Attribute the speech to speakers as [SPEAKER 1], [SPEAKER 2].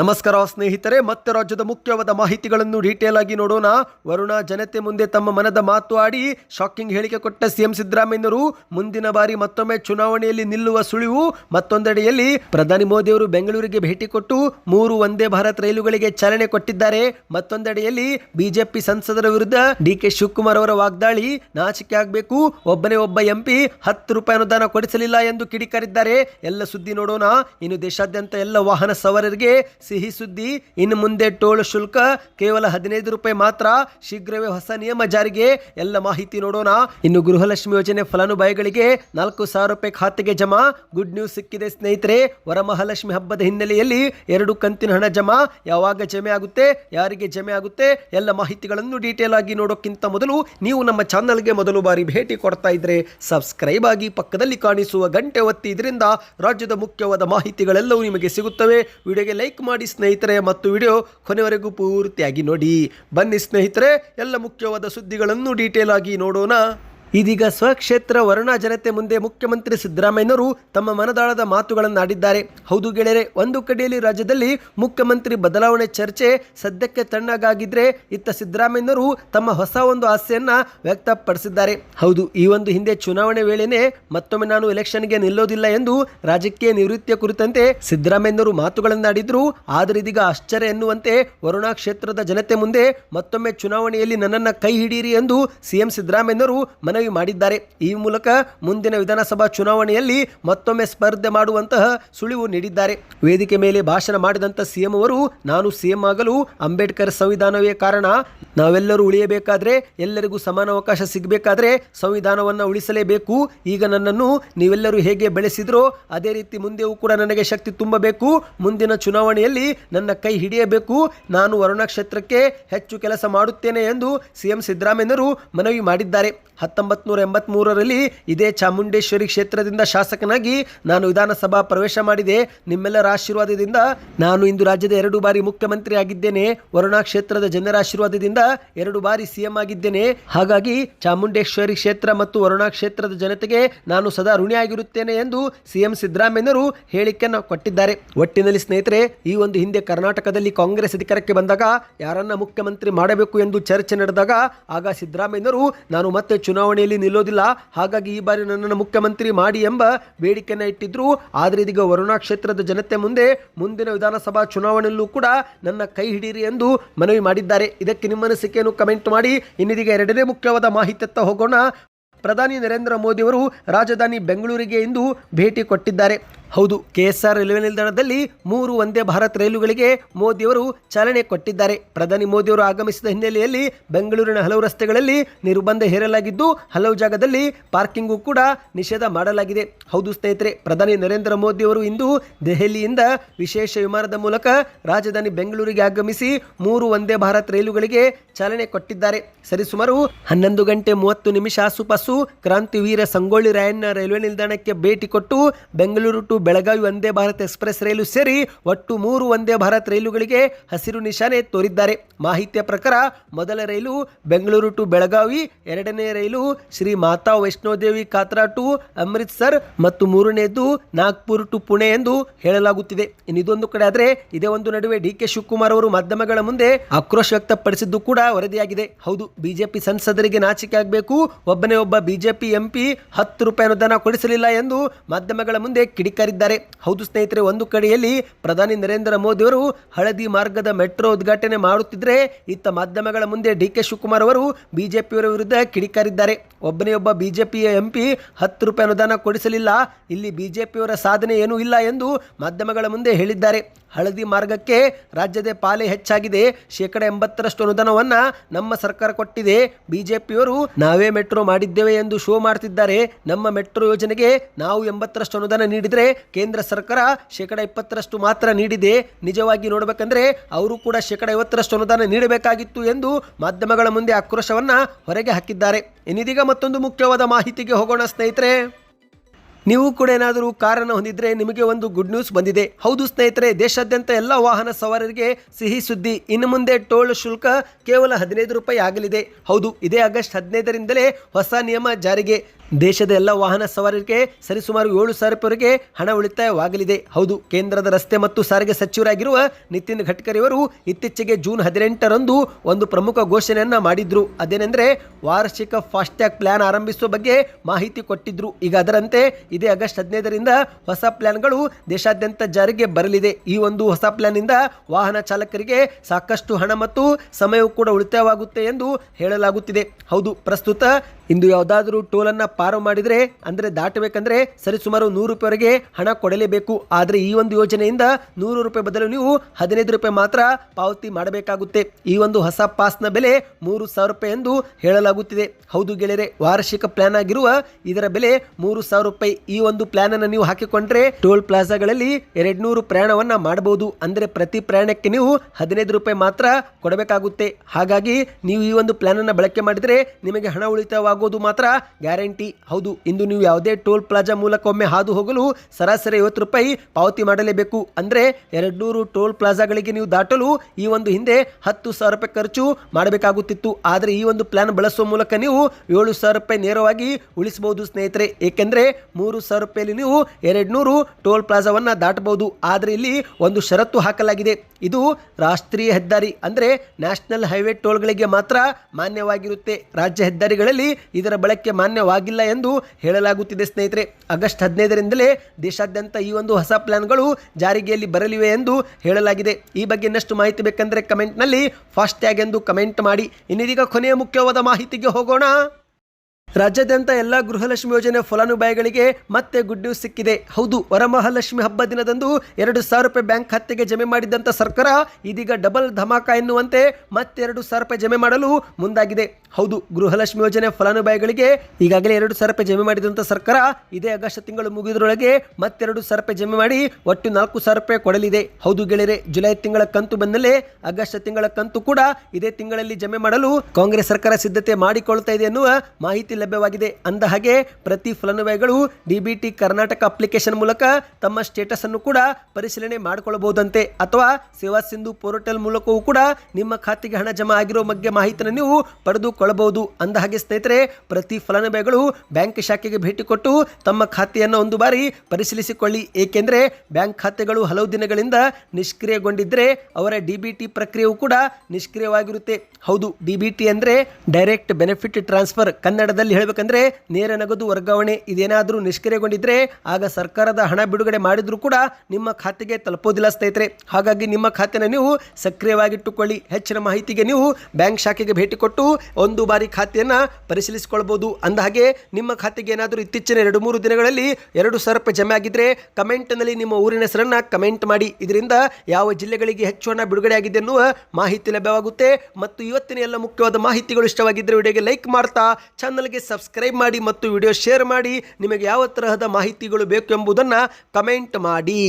[SPEAKER 1] ನಮಸ್ಕಾರ ಸ್ನೇಹಿತರೆ, ಮತ್ತೆ ರಾಜ್ಯದ ಮುಖ್ಯವಾದ ಮಾಹಿತಿಗಳನ್ನು ಡೀಟೇಲ್ ಆಗಿ ನೋಡೋಣ. ವರುಣ, ಜನತೆ ಮುಂದೆ ತಮ್ಮ ಮನದ ಮಾತು ಆಡಿ ಶಾಕಿಂಗ್ ಹೇಳಿಕೆ ಕೊಟ್ಟ ಸಿಎಂ ಸಿದ್ದರಾಮಯ್ಯನವರು ಮುಂದಿನ ಬಾರಿ ಮತ್ತೊಮ್ಮೆ ಚುನಾವಣೆಯಲ್ಲಿ ನಿಲ್ಲುವ ಸುಳಿವು ಮತ್ತೊಂದೆಡೆಯಲ್ಲಿ ಪ್ರಧಾನಿ ಮೋದಿಯವರು ಬೆಂಗಳೂರಿಗೆ ಭೇಟಿ ಕೊಟ್ಟು ಮೂರು ಒಂದೇ ಭಾರತ್ ರೈಲುಗಳಿಗೆ ಚಾಲನೆ ಕೊಟ್ಟಿದ್ದಾರೆ. ಮತ್ತೊಂದೆಡೆಯಲ್ಲಿ ಬಿಜೆಪಿ ಸಂಸದರ ವಿರುದ್ಧ ಡಿ ಕೆ ಶಿವಕುಮಾರ್ ಅವರ ವಾಗ್ದಾಳಿ ನಾಚಿಕೆ ಆಗಬೇಕು. ಒಬ್ಬನೇ ಒಬ್ಬ ಎಂಪಿ ಹತ್ತು ರೂಪಾಯಿ ಅನುದಾನ ಕೊಡಿಸಲಿಲ್ಲ ಎಂದು ಕಿಡಿಕಾರಿದ್ದಾರೆ. ಎಲ್ಲ ಸುದ್ದಿ ನೋಡೋಣ. ಇನ್ನು ದೇಶಾದ್ಯಂತ ಎಲ್ಲ ವಾಹನ ಸವಾರರಿಗೆ ಸಿಹಿ ಸುದ್ದಿ, ಇನ್ನು ಮುಂದೆ ಟೋಲ್ ಶುಲ್ಕ, ಕೇವಲ ಹದಿನೈದು ರೂಪಾಯಿ ಮಾತ್ರ. ಶೀಘ್ರವೇ ಹೊಸ ನಿಯಮ ಜಾರಿಗೆ. ಎಲ್ಲ ಮಾಹಿತಿ ನೋಡೋಣ. ಇನ್ನು ಗೃಹಲಕ್ಷ್ಮಿ ಯೋಜನೆ ಫಲಾನುಭವಿಗಳಿಗೆ ನಾಲ್ಕು ಸಾವಿರ ರೂಪಾಯಿ ಖಾತೆಗೆ ಜಮಾ. ಗುಡ್ ನ್ಯೂಸ್ ಸಿಕ್ಕಿದೆ ಸ್ನೇಹಿತರೆ. ವರಮಹಾಲಕ್ಷ್ಮಿ ಹಬ್ಬದ ಹಿನ್ನೆಲೆಯಲ್ಲಿ ಎರಡು ಕಂತಿನ ಹಣ ಜಮಾ. ಯಾವಾಗ ಜಮೆ ಆಗುತ್ತೆ, ಯಾರಿಗೆ ಜಮೆ ಆಗುತ್ತೆ, ಎಲ್ಲ ಮಾಹಿತಿಗಳನ್ನು ಡೀಟೇಲ್ ಆಗಿ ನೋಡೋಕ್ಕಿಂತ ಮೊದಲು ನೀವು ನಮ್ಮ ಚಾನಲ್ಗೆ ಮೊದಲು ಬಾರಿ ಭೇಟಿ ಕೊಡ್ತಾ ಇದ್ರೆ ಸಬ್ಸ್ಕ್ರೈಬ್ ಆಗಿ ಪಕ್ಕದಲ್ಲಿ ಕಾಣಿಸುವ ಗಂಟೆ ಒತ್ತಿ. ಇದರಿಂದ ರಾಜ್ಯದ ಮುಖ್ಯವಾದ ಮಾಹಿತಿಗಳೆಲ್ಲವೂ ನಿಮಗೆ ಸಿಗುತ್ತವೆ. ವಿಡಿಯೋಗೆ ಲೈಕ್ ಮಾಡಿ. ಸ್ನೇಹಿತರೆ ಮತ್ತು ವಿಡಿಯೋ ಕೊನೆವರೆಗೂ ಪೂರ್ತಿಯಾಗಿ ನೋಡಿ. ಬನ್ನಿ ಸ್ನೇಹಿತರೆ ಎಲ್ಲ ಮುಖ್ಯವಾದ ಸುದ್ದಿಗಳನ್ನು ಡೀಟೇಲ್ ಆಗಿ ನೋಡೋಣ. ಇದೀಗ ಸ್ವಕ್ಷೇತ್ರ ವರುಣ ಜನತೆ ಮುಂದೆ ಮುಖ್ಯಮಂತ್ರಿ ಸಿದ್ದರಾಮಯ್ಯನವರು ತಮ್ಮ ಮನದಾಳದ ಮಾತುಗಳನ್ನು ಆಡಿದ್ದಾರೆ ಹೌದು ಗೆಳೆಯರೆ, ಒಂದು ಕಡೆಯಲ್ಲಿ ರಾಜ್ಯದಲ್ಲಿ ಮುಖ್ಯಮಂತ್ರಿ ಬದಲಾವಣೆ ಚರ್ಚೆ ಸದ್ಯಕ್ಕೆ ತಣ್ಣಗಾಗಿದ್ರೆ ಇತ್ತ ಸಿದ್ದರಾಮಯ್ಯನವರು ತಮ್ಮ ಹೊಸ ಒಂದು ಆಸೆಯನ್ನ ವ್ಯಕ್ತಪಡಿಸಿದ್ದಾರೆ. ಹೌದು, ಈ ಒಂದು ಹಿಂದೆ ಚುನಾವಣೆ ವೇಳೆನೆ ಮತ್ತೊಮ್ಮೆ ನಾನು ಎಲೆಕ್ಷನ್ಗೆ ನಿಲ್ಲೋದಿಲ್ಲ ಎಂದು ರಾಜಕೀಯ ನಿವೃತ್ತಿಯ ಕುರಿತಂತೆ ಸಿದ್ದರಾಮಯ್ಯನವರು ಮಾತುಗಳನ್ನಾಡಿದ್ರು. ಆದರೆ ಇದೀಗ ಆಶ್ಚರ್ಯ ಎನ್ನುವಂತೆ ವರುಣಾ ಕ್ಷೇತ್ರದ ಜನತೆ ಮುಂದೆ ಮತ್ತೊಮ್ಮೆ ಚುನಾವಣೆಯಲ್ಲಿ ನನ್ನನ್ನ ಕೈ ಹಿಡಿಯಿರಿ ಎಂದು ಸಿಎಂ ಸಿದ್ದರಾಮಯ್ಯನವರು ಮನವಿ ಮಾಡಿದ್ದಾರೆ. ಈ ಮೂಲಕ ಮುಂದಿನ ವಿಧಾನಸಭಾ ಚುನಾವಣೆಯಲ್ಲಿ ಮತ್ತೊಮ್ಮೆ ಸ್ಪರ್ಧೆ ಮಾಡುವಂತಹ ಸುಳಿವು ನೀಡಿದ್ದಾರೆ. ವೇದಿಕೆ ಮೇಲೆ ಭಾಷಣ ಮಾಡಿದಂತ ಸಿಎಂ ಅವರು, ನಾನು ಸಿಎಂ ಆಗಲು ಅಂಬೇಡ್ಕರ್ ಸಂವಿಧಾನವೇ ಕಾರಣ. ನಾವೆಲ್ಲರೂ ಉಳಿಯಬೇಕಾದ್ರೆ, ಎಲ್ಲರಿಗೂ ಸಮಾನ ಅವಕಾಶ ಸಿಗಬೇಕಾದ್ರೆ ಸಂವಿಧಾನವನ್ನು ಉಳಿಸಲೇಬೇಕು. ಈಗ ನನ್ನನ್ನು ನೀವೆಲ್ಲರೂ ಹೇಗೆ ಬೆಳೆಸಿದ್ರೋ, ಅದೇ ರೀತಿ ಮುಂದೆಯೂ ಕೂಡ ನನಗೆ ಶಕ್ತಿ ತುಂಬಬೇಕು. ಮುಂದಿನ ಚುನಾವಣೆಯಲ್ಲಿ ನನ್ನ ಕೈ ಹಿಡಿಯಬೇಕು. ನಾನು ವರುಣ ಕ್ಷೇತ್ರಕ್ಕೆ ಹೆಚ್ಚು ಕೆಲಸ ಮಾಡುತ್ತೇನೆ ಎಂದು ಸಿಎಂ ಸಿದ್ದರಾಮಯ್ಯರು ಮನವಿ ಮಾಡಿದ್ದಾರೆ. ಹತ್ತೊಂಬತ್ತು ನೂರ ಎಂಬತ್ಮೂರರಲ್ಲಿ ಇದೇ ಚಾಮುಂಡೇಶ್ವರಿ ಕ್ಷೇತ್ರದಿಂದ ಶಾಸಕನಾಗಿ ನಾನು ವಿಧಾನಸಭಾ ಪ್ರವೇಶ ಮಾಡಿದೆ. ನಿಮ್ಮೆಲ್ಲರ ಆಶೀರ್ವಾದದಿಂದ ನಾನು ಇಂದು ರಾಜ್ಯದ ಎರಡು ಬಾರಿ ಮುಖ್ಯಮಂತ್ರಿ ಆಗಿದ್ದೇನೆ. ವರುಣಾ ಕ್ಷೇತ್ರದ ಜನರ ಆಶೀರ್ವಾದದಿಂದ ಎರಡು ಬಾರಿ ಸಿಎಂ ಆಗಿದ್ದೇನೆ. ಹಾಗಾಗಿ ಚಾಮುಂಡೇಶ್ವರಿ ಕ್ಷೇತ್ರ ಮತ್ತು ವರುಣಾ ಕ್ಷೇತ್ರದ ಜನತೆಗೆ ನಾನು ಸದಾ ಋಣಿಯಾಗಿರುತ್ತೇನೆ ಎಂದು ಸಿಎಂ ಸಿದ್ದರಾಮಯ್ಯನವರು ಹೇಳಿಕೆಯನ್ನು ಕೊಟ್ಟಿದ್ದಾರೆ. ಒಟ್ಟಿನಲ್ಲಿ ಸ್ನೇಹಿತರೆ, ಈ ಒಂದು ಹಿಂದೆ ಕರ್ನಾಟಕದಲ್ಲಿ ಕಾಂಗ್ರೆಸ್ ಅಧಿಕಾರಕ್ಕೆ ಬಂದಾಗ ಯಾರನ್ನ ಮುಖ್ಯಮಂತ್ರಿ ಮಾಡಬೇಕು ಎಂದು ಚರ್ಚೆ ನಡೆದಾಗ ಆಗ ಸಿದ್ದರಾಮಯ್ಯನವರು ನಾನು ಮತ್ತೆ ಚುನಾವಣೆಯಲ್ಲಿ ನಿಲ್ಲೋದಿಲ್ಲ. ಹಾಗಾಗಿ ಈ ಬಾರಿ ನನ್ನನ್ನು ಮುಖ್ಯಮಂತ್ರಿ ಮಾಡಿ ಎಂಬ ಬೇಡಿಕೆಯನ್ನು ಇಟ್ಟಿದ್ರು. ಆದರೆ ಇದೀಗ ವರುಣಾ ಕ್ಷೇತ್ರದ ಜನತೆ ಮುಂದೆ, ಮುಂದಿನ ವಿಧಾನಸಭಾ ಚುನಾವಣೆಯಲ್ಲೂ ಕೂಡ ನನ್ನ ಕೈ ಹಿಡಿಯಿರಿ ಎಂದು ಮನವಿ ಮಾಡಿದ್ದಾರೆ. ಇದಕ್ಕೆ ನಿಮ್ಮ ಅನಿಸಿಕೆಯನ್ನು ಕಮೆಂಟ್ ಮಾಡಿ. ಇನ್ನಿದೀಗ ಎರಡನೇ ಮುಖ್ಯವಾದ ಮಾಹಿತಿಯತ್ತ ಹೋಗೋಣ. ಪ್ರಧಾನಿ ನರೇಂದ್ರ ಮೋದಿಯವರು ರಾಜಧಾನಿ ಬೆಂಗಳೂರಿಗೆ ಇಂದು ಭೇಟಿ ಕೊಟ್ಟಿದ್ದಾರೆ. ಹೌದು, ಕೆಎಸ್ಆರ್ ರೈಲ್ವೆ ನಿಲ್ದಾಣದಲ್ಲಿ ಮೂರು ವಂದೇ ಭಾರತ್ ರೈಲುಗಳಿಗೆ ಮೋದಿಯವರು ಚಾಲನೆ ಕೊಟ್ಟಿದ್ದಾರೆ. ಪ್ರಧಾನಿ ಮೋದಿಯವರು ಆಗಮಿಸಿದ ಹಿನ್ನೆಲೆಯಲ್ಲಿ ಬೆಂಗಳೂರಿನ ಹಲವು ರಸ್ತೆಗಳಲ್ಲಿ ನಿರ್ಬಂಧ ಹೇರಲಾಗಿದ್ದು, ಹಲವು ಜಾಗದಲ್ಲಿ ಪಾರ್ಕಿಂಗು ಕೂಡ ನಿಷೇಧ ಮಾಡಲಾಗಿದೆ. ಹೌದು ಸ್ನೇಹಿತರೆ, ಪ್ರಧಾನಿ ನರೇಂದ್ರ ಮೋದಿಯವರು ಇಂದು ದೆಹಲಿಯಿಂದ ವಿಶೇಷ ವಿಮಾನದ ಮೂಲಕ ರಾಜಧಾನಿ ಬೆಂಗಳೂರಿಗೆ ಆಗಮಿಸಿ ಮೂರು ವಂದೇ ಭಾರತ್ ರೈಲುಗಳಿಗೆ ಚಾಲನೆ ಕೊಟ್ಟಿದ್ದಾರೆ. ಸರಿಸುಮಾರು ಹನ್ನೊಂದು ಗಂಟೆ ಮೂವತ್ತು ನಿಮಿಷ ಆಸುಪಾಸು ಕ್ರಾಂತಿವೀರ ಸಂಗೊಳ್ಳಿ ರಾಯಣ್ಣ ರೈಲ್ವೆ ನಿಲ್ದಾಣಕ್ಕೆ ಭೇಟಿ ಕೊಟ್ಟು ಬೆಂಗಳೂರು ಟು ಬೆಳಗಾವಿ ವಂದೇ ಭಾರತ್ ಎಕ್ಸ್ಪ್ರೆಸ್ ರೈಲು ಸೇರಿ ಒಟ್ಟು ಮೂರು ವಂದೇ ಭಾರತ್ ರೈಲುಗಳಿಗೆ ಹಸಿರು ನಿಶಾನೆ ತೋರಿದ್ದಾರೆ. ಮಾಹಿತಿಯ ಪ್ರಕಾರ, ಮೊದಲ ರೈಲು ಬೆಂಗಳೂರು ಟು ಬೆಳಗಾವಿ, ಎರಡನೇ ರೈಲು ಶ್ರೀ ಮಾತಾ ವೈಷ್ಣೋದೇವಿ ಕಾತ್ರಾ ಟು ಅಮೃತ್ಸರ್ ಮತ್ತು ಮೂರನೇದು ನಾಗ್ಪುರ್ ಟು ಪುಣೆ ಎಂದು ಹೇಳಲಾಗುತ್ತಿದೆ. ಇನ್ನು ಇದೊಂದು ಕಡೆ ಆದರೆ ಇದೇ ಒಂದು ನಡುವೆ ಡಿ ಕೆ ಶಿವಕುಮಾರ್ ಅವರು ಮಾಧ್ಯಮಗಳ ಮುಂದೆ ಆಕ್ರೋಶ ವ್ಯಕ್ತಪಡಿಸಿದ್ದು ಕೂಡ ವರದಿಯಾಗಿದೆ. ಹೌದು, ಬಿಜೆಪಿ ಸಂಸದರಿಗೆ ನಾಚಿಕೆ ಆಗಬೇಕು, ಒಬ್ಬನೇ ಒಬ್ಬ ಬಿಜೆಪಿ ಎಂಪಿ ಹತ್ತು ರೂಪಾಯಿ ಅನುದಾನ ಕೊಡಿಸಲಿಲ್ಲ ಎಂದು ಮಾಧ್ಯಮಗಳ ಮುಂದೆ ಕಿಡಿಕಾರಿದ್ದಾರೆ ಹೌದು ಸ್ನೇಹಿತರೆ, ಒಂದು ಕಡೆಯಲ್ಲಿ ಪ್ರಧಾನಿ ನರೇಂದ್ರ ಮೋದಿಯವರು ಹಳದಿ ಮಾರ್ಗದ ಮೆಟ್ರೋ ಉದ್ಘಾಟನೆ ಮಾಡುತ್ತಿದ್ದರೆ ಇತ್ತ ಮಾಧ್ಯಮಗಳ ಮುಂದೆ ಡಿ ಕೆ ಶಿವಕುಮಾರ್ ಅವರು ಬಿಜೆಪಿಯವರ ವಿರುದ್ಧ ಕಿಡಿಕಾರಿದ್ದಾರೆ. ಒಬ್ಬನೇ ಒಬ್ಬ ಬಿಜೆಪಿಯ ಎಂಪಿ ಹತ್ತು ರೂಪಾಯಿ ಅನುದಾನ ಕೊಡಿಸಲಿಲ್ಲ. ಇಲ್ಲಿ ಬಿಜೆಪಿಯವರ ಸಾಧನೆ ಏನೂ ಇಲ್ಲ ಎಂದು ಮಾಧ್ಯಮಗಳ ಮುಂದೆ ಹೇಳಿದ್ದಾರೆ. ಹಳದಿ ಮಾರ್ಗಕ್ಕೆ ರಾಜ್ಯದ ಪಾಲೆ ಹೆಚ್ಚಾಗಿದೆ. ಶೇಕಡ ಎಂಬತ್ತರಷ್ಟು ಅನುದಾನವನ್ನ ನಮ್ಮ ಸರ್ಕಾರ ಕೊಟ್ಟಿದೆ. ಬಿಜೆಪಿಯವರು ನಾವೇ ಮೆಟ್ರೋ ಮಾಡಿದ್ದೇವೆ ಎಂದು ಶೋ ಮಾಡ್ತಿದ್ದಾರೆ. ನಮ್ಮ ಮೆಟ್ರೋ ಯೋಜನೆಗೆ ನಾವು ಎಂಬತ್ತರಷ್ಟು ಅನುದಾನ ನೀಡಿದರೆ ಕೇಂದ್ರ ಸರ್ಕಾರ ಶೇಕಡ ಇಪ್ಪತ್ತರಷ್ಟು ಮಾತ್ರ ನೀಡಿದೆ. ನಿಜವಾಗಿ ನೋಡಬೇಕಂದ್ರೆ ಅವರು ಕೂಡ ಶೇಕಡ ಐವತ್ತರಷ್ಟು ಅನುದಾನ ನೀಡಬೇಕಾಗಿತ್ತು ಎಂದು ಮಾಧ್ಯಮಗಳ ಮುಂದೆ ಆಕ್ರೋಶವನ್ನ ಹೊರಗೆ ಹಾಕಿದ್ದಾರೆ. ಇನ್ನಿದೀಗ ಮತ್ತೊಂದು ಮುಖ್ಯವಾದ ಮಾಹಿತಿಗೆ ಹೋಗೋಣ ಸ್ನೇಹಿತರೆ. ನೀವು ಕೂಡ ಏನಾದರೂ ಕಾರನ್ನು ಹೊಂದಿದ್ರೆ ನಿಮಗೆ ಒಂದು ಗುಡ್ ನ್ಯೂಸ್ ಬಂದಿದೆ. ಹೌದು ಸ್ನೇಹಿತರೆ, ದೇಶಾದ್ಯಂತ ಎಲ್ಲ ವಾಹನ ಸವಾರರಿಗೆ ಸಿಹಿ ಸುದ್ದಿ, ಇನ್ನು ಮುಂದೆ ಟೋಲ್ ಶುಲ್ಕ ಕೇವಲ ಹದಿನೈದು ರೂಪಾಯಿ ಆಗಲಿದೆ. ಹೌದು, ಇದೇ ಆಗಸ್ಟ್ ಹದಿನೈದರಿಂದಲೇ ಹೊಸ ನಿಯಮ ಜಾರಿಗೆ. ದೇಶದ ಎಲ್ಲ ವಾಹನ ಸವಾರರಿಗೆ ಸರಿಸುಮಾರು ಏಳು ಸಾವಿರ ರೂಪಾಯಿವರೆಗೆ ಹಣ ಉಳಿತಾಯವಾಗಲಿದೆ. ಹೌದು, ಕೇಂದ್ರದ ರಸ್ತೆ ಮತ್ತು ಸಾರಿಗೆ ಸಚಿವರಾಗಿರುವ ನಿತಿನ್ ಗಡ್ಕರಿ ಅವರು ಇತ್ತೀಚೆಗೆ ಜೂನ್ ಹದಿನೆಂಟರಂದು ಒಂದು ಪ್ರಮುಖ ಘೋಷಣೆಯನ್ನ ಮಾಡಿದ್ರು. ಅದೇನೆಂದರೆ, ವಾರ್ಷಿಕ ಫಾಸ್ಟ್ಯಾಗ್ ಪ್ಲಾನ್ ಆರಂಭಿಸುವ ಬಗ್ಗೆ ಮಾಹಿತಿ ಕೊಟ್ಟಿದ್ರು. ಈಗ ಅದರಂತೆ, ಇದೇ ಆಗಸ್ಟ್ ಹದಿನೈದರಿಂದ ಹೊಸ ಪ್ಲಾನ್ಗಳು ದೇಶಾದ್ಯಂತ ಜಾರಿಗೆ ಬರಲಿದೆ. ಈ ಒಂದು ಹೊಸ ಪ್ಲಾನ್ ಇಂದ ವಾಹನ ಚಾಲಕರಿಗೆ ಸಾಕಷ್ಟು ಹಣ ಮತ್ತು ಸಮಯವು ಕೂಡ ಉಳಿತಾಯವಾಗುತ್ತೆ ಎಂದು ಹೇಳಲಾಗುತ್ತಿದೆ. ಹೌದು, ಪ್ರಸ್ತುತ ಇಂದು ಯಾವುದಾದರೂ ಟೋಲನ್ನು ಪಾರು ಮಾಡಿದರೆ, ಅಂದರೆ ದಾಟಬೇಕಂದ್ರೆ ಸರಿಸುಮಾರು ನೂರು ರೂಪಾಯಿವರೆಗೆ ಹಣ ಕೊಡಲೇಬೇಕು. ಆದರೆ ಈ ಒಂದು ಯೋಜನೆಯಿಂದ ನೂರು ರೂಪಾಯಿ ಬದಲು ನೀವು ಹದಿನೈದು ರೂಪಾಯಿ ಮಾತ್ರ ಪಾವತಿ ಮಾಡಬೇಕಾಗುತ್ತೆ. ಈ ಒಂದು ಹೊಸ ಪಾಸ್ನ ಬೆಲೆ ಮೂರು ಸಾವಿರ ರೂಪಾಯಿ ಎಂದು ಹೇಳಲಾಗುತ್ತಿದೆ. ಹೌದು ಗೆಳೆಯರೆ, ವಾರ್ಷಿಕ ಪ್ಲಾನ್ ಆಗಿರುವ ಇದರ ಬೆಲೆ ಮೂರು ಸಾವಿರ ರೂಪಾಯಿ. ಈ ಒಂದು ಪ್ಲಾನ್ ಅನ್ನು ನೀವು ಹಾಕಿಕೊಂಡ್ರೆ ಟೋಲ್ ಪ್ಲಾಜಾಗಳಲ್ಲಿ ಎರಡ್ ನೂರು ಪ್ರಯಾಣವನ್ನ ಮಾಡಬಹುದು. ಅಂದ್ರೆ ಪ್ರತಿ ಪ್ರಯಾಣಕ್ಕೆ ನೀವು ಹದಿನೈದು ರೂಪಾಯಿ ಮಾತ್ರ ಕೊಡಬೇಕಾಗುತ್ತೆ. ಹಾಗಾಗಿ ನೀವು ಈ ಒಂದು ಪ್ಲಾನ್ ಅನ್ನು ಬಳಕೆ ಮಾಡಿದ್ರೆ ನಿಮಗೆ ಹಣ ಉಳಿತಾಯವಾಗುವುದು ಮಾತ್ರ ಗ್ಯಾರಂಟಿ. ಹೌದು, ಇಂದು ನೀವು ಯಾವುದೇ ಟೋಲ್ ಪ್ಲಾಜಾ ಮೂಲಕ ಒಮ್ಮೆ ಹಾದು ಹೋಗಲು ಸರಾಸರಿ ಐವತ್ತು ರೂಪಾಯಿ ಪಾವತಿ ಮಾಡಲೇಬೇಕು. ಅಂದ್ರೆ ಎರಡ್ನೂರು ಟೋಲ್ ಪ್ಲಾಜಾಗಳಿಗೆ ನೀವು ದಾಟಲು ಈ ಒಂದು ಹಿಂದೆ ಹತ್ತು ಸಾವಿರ ರೂಪಾಯಿ ಖರ್ಚು ಮಾಡಬೇಕಾಗುತ್ತಿತ್ತು. ಆದರೆ ಈ ಒಂದು ಪ್ಲಾನ್ ಬಳಸುವ ಮೂಲಕ ನೀವು ಏಳು ಸಾವಿರ ರೂಪಾಯಿ ನೇರವಾಗಿ ಉಳಿಸಬಹುದು ಸ್ನೇಹಿತರೆ. ಏಕೆಂದರೆ ಮೂರು ಸಾವಿರ ರೂಪಾಯಿಯಲ್ಲಿ ನೀವು ಎರಡ್ನೂರು ಟೋಲ್ ಪ್ಲಾಜಾವನ್ನು ದಾಟಬಹುದು. ಆದರೆ ಇಲ್ಲಿ ಒಂದು ಷರತ್ತು ಹಾಕಲಾಗಿದೆ. ಇದು ರಾಷ್ಟ್ರೀಯ ಹೆದ್ದಾರಿ, ಅಂದ್ರೆ ನ್ಯಾಷನಲ್ ಹೈವೇ ಟೋಲ್ಗಳಿಗೆ ಮಾತ್ರ ಮಾನ್ಯವಾಗಿರುತ್ತೆ. ರಾಜ್ಯ ಹೆದ್ದಾರಿಗಳಲ್ಲಿ ಇದರ ಬಳಕೆ ಮಾನ್ಯವಾಗಿಲ್ಲ. ಎಂದು ಹೇಳಲಾಗುತ್ತಿದೆ ಸ್ನೇಹಿತರೆ. ಆಗಸ್ಟ್ ಹದಿನೈದರಿಂದಲೇ ದೇಶಾದ್ಯಂತ ಈ ಒಂದು ಹೊಸ ಪ್ಲಾನ್ಗಳು ಜಾರಿಗೆಯಲ್ಲಿ ಬರಲಿವೆ ಎಂದು ಹೇಳಲಾಗಿದೆ. ಈ ಬಗ್ಗೆ ಇನ್ನಷ್ಟು ಮಾಹಿತಿ ಬೇಕೆಂದರೆ ಕಮೆಂಟ್ನಲ್ಲಿ ಫಾಸ್ಟ್ ಟ್ಯಾಗ್ ಎಂದು ಕಮೆಂಟ್ ಮಾಡಿ. ಇನ್ನಿದೀಗ ಕೊನೆಯ ಮುಖ್ಯವಾದ ಮಾಹಿತಿಗೆ ಹೋಗೋಣ. ರಾಜ್ಯಾದ್ಯಂತ ಎಲ್ಲ ಗೃಹಲಕ್ಷ್ಮಿ ಯೋಜನೆ ಫಲಾನುಭವಿಗಳಿಗೆ ಮತ್ತೆ ಗುಡ್ ನ್ಯೂಸ್ ಸಿಕ್ಕಿದೆ. ಹೌದು, ವರಮಹಾಲಕ್ಷ್ಮಿ ಹಬ್ಬ ದಿನದಂದು ಎರಡು ಸಾವಿರ ರೂಪಾಯಿ ಬ್ಯಾಂಕ್ ಖಾತೆಗೆ ಜಮೆ ಮಾಡಿದಂತ ಸರ್ಕಾರ ಇದೀಗ ಡಬಲ್ ಧಮಾಕ ಎನ್ನುವಂತೆ ಮತ್ತೆರಡು ಸಾವಿರ ರೂಪಾಯಿ ಜಮೆ ಮಾಡಲು ಮುಂದಾಗಿದೆ. ಹೌದು, ಗೃಹಲಕ್ಷ್ಮಿ ಯೋಜನೆ ಫಲಾನುಭವಿಗಳಿಗೆ ಈಗಾಗಲೇ ಎರಡು ಸಾವಿರ ರೂಪಾಯಿ ಜಮೆ ಮಾಡಿದಂಥ ಸರ್ಕಾರ ಇದೇ ಆಗಸ್ಟ್ ತಿಂಗಳು ಮುಗಿದರೊಳಗೆ ಮತ್ತೆರಡು ಸಾವಿರ ರೂಪಾಯಿ ಜಮೆ ಮಾಡಿ ಒಟ್ಟು ನಾಲ್ಕು ಸಾವಿರ ರೂಪಾಯಿ ಕೊಡಲಿದೆ. ಹೌದು ಗೆಳೆಯರೆ, ಜುಲೈ ತಿಂಗಳ ಕಂತು ಬಂದಲ್ಲೇ ಆಗಸ್ಟ್ ತಿಂಗಳ ಕಂತು ಕೂಡ ಇದೇ ತಿಂಗಳಲ್ಲಿ ಜಮೆ ಮಾಡಲು ಕಾಂಗ್ರೆಸ್ ಸರ್ಕಾರ ಸಿದ್ಧತೆ ಮಾಡಿಕೊಳ್ತಾ ಇದೆ ಎನ್ನುವ ಮಾಹಿತಿ ಲಭ್ಯವಾಗಿದೆ. ಅಂದ ಹಾಗೆ ಪ್ರತಿ ಫಲಾನುಭವಿಗಳು ಡಿಬಿಟಿ ಕರ್ನಾಟಕ ಅಪ್ಲಿಕೇಶನ್ ಮೂಲಕ ತಮ್ಮ ಸ್ಟೇಟಸ್ ಅನ್ನು ಕೂಡ ಪರಿಶೀಲನೆ ಮಾಡಿಕೊಳ್ಳಬಹುದಂತೆ. ಅಥವಾ ಸೇವಾ ಸಿಂಧು ಪೋರ್ಟಲ್ ಮೂಲಕವೂ ಕೂಡ ನಿಮ್ಮ ಖಾತೆಗೆ ಹಣ ಜಮಾ ಆಗಿರೋ ಬಗ್ಗೆ ಮಾಹಿತಿಯನ್ನು ನೀವು ಪಡೆದುಕೊಳ್ಳಬಹುದು. ಅಂದ ಹಾಗೆ ಸ್ನೇಹಿತರೆ, ಪ್ರತಿ ಫಲಾನುಭವಿಗಳು ಬ್ಯಾಂಕ್ ಶಾಖೆಗೆ ಭೇಟಿ ಕೊಟ್ಟು ತಮ್ಮ ಖಾತೆಯನ್ನು ಒಂದು ಬಾರಿ ಪರಿಶೀಲಿಸಿಕೊಳ್ಳಿ. ಏಕೆಂದರೆ ಬ್ಯಾಂಕ್ ಖಾತೆಗಳು ಹಲವು ದಿನಗಳಿಂದ ನಿಷ್ಕ್ರಿಯಗೊಂಡಿದ್ದರೆ ಅವರ ಡಿಬಿಟಿ ಪ್ರಕ್ರಿಯೆಯು ಕೂಡ ನಿಷ್ಕ್ರಿಯವಾಗಿರುತ್ತೆ. ಹೌದು ಡಿಬಿಟಿ ಅಂದ್ರೆ ಡೈರೆಕ್ಟ್ ಬೆನಿಫಿಟ್ ಟ್ರಾನ್ಸ್ಫರ್ ಕನ್ನಡದಲ್ಲಿ ಹೇಳಬೇಕಂದ್ರೆ ನೇರ ನಗದು ವರ್ಗಾವಣೆ ಇದೇನಾದರೂ ನಿಷ್ಕ್ರಿಯಗೊಂಡಿದ್ರೆ ಆಗ ಸರ್ಕಾರದ ಹಣ ಬಿಡುಗಡೆ ಮಾಡಿದ್ರು ಕೂಡ ನಿಮ್ಮ ಖಾತೆಗೆ ತಲುಪೋದಿಲ್ಲ ಸ್ನೇಹಿತರೆ. ಹಾಗಾಗಿ ನಿಮ್ಮ ಖಾತೆನ ನೀವು ಸಕ್ರಿಯವಾಗಿಟ್ಟುಕೊಳ್ಳಿ. ಹೆಚ್ಚಿನ ಮಾಹಿತಿಗೆ ನೀವು ಬ್ಯಾಂಕ್ ಶಾಖೆಗೆ ಭೇಟಿ ಕೊಟ್ಟು ಒಂದು ಬಾರಿ ಖಾತೆಯನ್ನ ಪರಿಶೀಲಿಸಿಕೊಳ್ಬೋದು. ಅಂದ ಹಾಗೆ ನಿಮ್ಮ ಖಾತೆಗೆ ಏನಾದರೂ ಇತ್ತೀಚಿನ ಎರಡು ಮೂರು ದಿನಗಳಲ್ಲಿ ಎರಡು ಸಾವಿರ ರೂಪಾಯಿ ಜಮೆ ಆಗಿದ್ರೆ ಕಮೆಂಟ್ನಲ್ಲಿ ನಿಮ್ಮ ಊರಿನ ಹೆಸರನ್ನ ಕಮೆಂಟ್ ಮಾಡಿ. ಇದರಿಂದ ಯಾವ ಜಿಲ್ಲೆಗಳಿಗೆ ಹೆಚ್ಚು ಹಣ ಬಿಡುಗಡೆ ಆಗಿದೆ ಎನ್ನುವ ಮಾಹಿತಿ ಲಭ್ಯವಾಗುತ್ತೆ. ಮತ್ತು ಇವತ್ತಿನ ಎಲ್ಲ ಮುಖ್ಯವಾದ ಮಾಹಿತಿಗಳು ಇಷ್ಟವಾಗಿದ್ದರೆ ವಿಡಿಯೋಗೆ ಲೈಕ್ ಮಾಡ್ತಾ, ಚಾನಲ್ಗೆ ಸಬ್ಸ್ಕ್ರೈಬ್ ಮಾಡಿ ಮತ್ತು ವಿಡಿಯೋ ಶೇರ್ ಮಾಡಿ ನಿಮಗೆ ಯಾವ ತರಹದ ಮಾಹಿತಿಗಳು ಬೇಕು ಎಂಬುದನ್ನು ಕಮೆಂಟ್ ಮಾಡಿ.